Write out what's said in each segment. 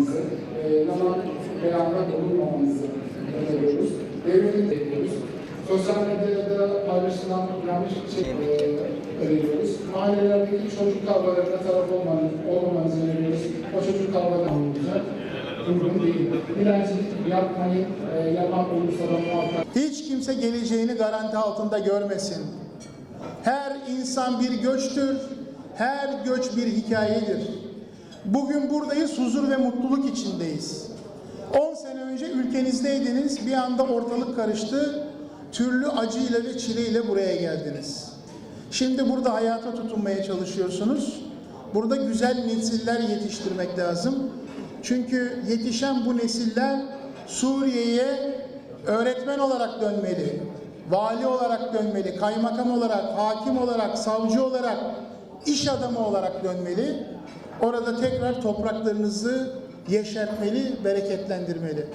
olmanızı, e, yalan beyanda bulunmamanızı öneriyoruz. Devletin bekliyoruz. Sosyal medyada paylaşılan yanlış şey e, öneriyoruz. Mahallelerdeki çocuk kavgalarına taraf olmanız, olmamanızı öneriyoruz. O çocuk kavgalarına uygun değil. Dilencilik yapmayın, e, yapan olursa da muhakkak Hiç kimse geleceğini garanti altında görmesin. Her insan bir göçtür, her göç bir hikayedir. Bugün buradayız, huzur ve mutluluk içindeyiz. 10 sene önce ülkenizdeydiniz, bir anda ortalık karıştı, türlü acıyla ve çileyle buraya geldiniz. Şimdi burada hayata tutunmaya çalışıyorsunuz. Burada güzel nesiller yetiştirmek lazım. Çünkü yetişen bu nesiller Suriye'ye öğretmen olarak dönmeli, vali olarak dönmeli, kaymakam olarak, hakim olarak, savcı olarak, iş adamı olarak dönmeli. Orada tekrar topraklarınızı yeşertmeli, bereketlendirmeli.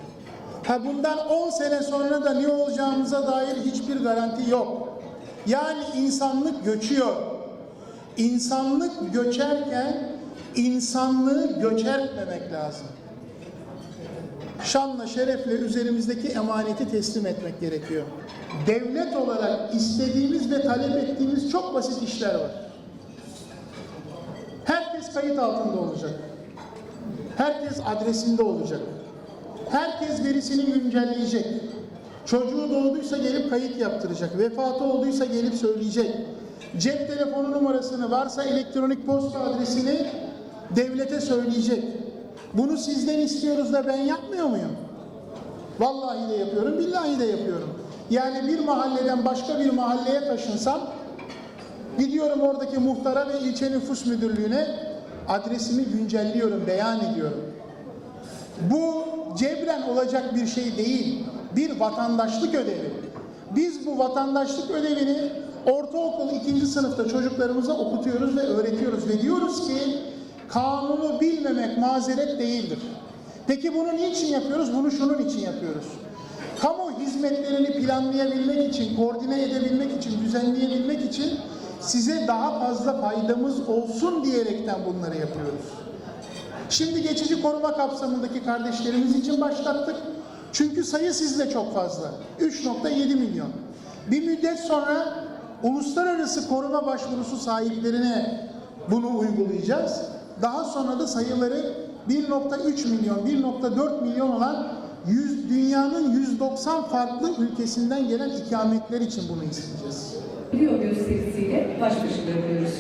Ha bundan 10 sene sonra da ne olacağımıza dair hiçbir garanti yok. Yani insanlık göçüyor. İnsanlık göçerken insanlığı göçertmemek lazım. Şanla şerefle üzerimizdeki emaneti teslim etmek gerekiyor. Devlet olarak istediğimiz ve talep ettiğimiz çok basit işler var. Herkes kayıt altında olacak. Herkes adresinde olacak. Herkes verisini güncelleyecek. Çocuğu doğduysa gelip kayıt yaptıracak. Vefatı olduysa gelip söyleyecek. Cep telefonu numarasını varsa elektronik posta adresini devlete söyleyecek. Bunu sizden istiyoruz da ben yapmıyor muyum? Vallahi de yapıyorum, billahi de yapıyorum. Yani bir mahalleden başka bir mahalleye taşınsam gidiyorum oradaki muhtara ve ilçe nüfus müdürlüğüne adresimi güncelliyorum, beyan ediyorum. Bu cebren olacak bir şey değil. Bir vatandaşlık ödevi. Biz bu vatandaşlık ödevini ortaokul ikinci sınıfta çocuklarımıza okutuyoruz ve öğretiyoruz ve diyoruz ki kanunu bilmemek mazeret değildir. Peki bunu niçin yapıyoruz? Bunu şunun için yapıyoruz. Kamu hizmetlerini planlayabilmek için, koordine edebilmek için, düzenleyebilmek için size daha fazla faydamız olsun diyerekten bunları yapıyoruz. Şimdi geçici koruma kapsamındaki kardeşlerimiz için başlattık. Çünkü sayı sizde çok fazla. 3.7 milyon. Bir müddet sonra uluslararası koruma başvurusu sahiplerine bunu uygulayacağız. Daha sonra da sayıları 1.3 milyon, 1.4 milyon olan 100, dünyanın 190 farklı ülkesinden gelen ikametler için bunu isteyeceğiz. Video gösterisiyle baş başa bırakıyoruz.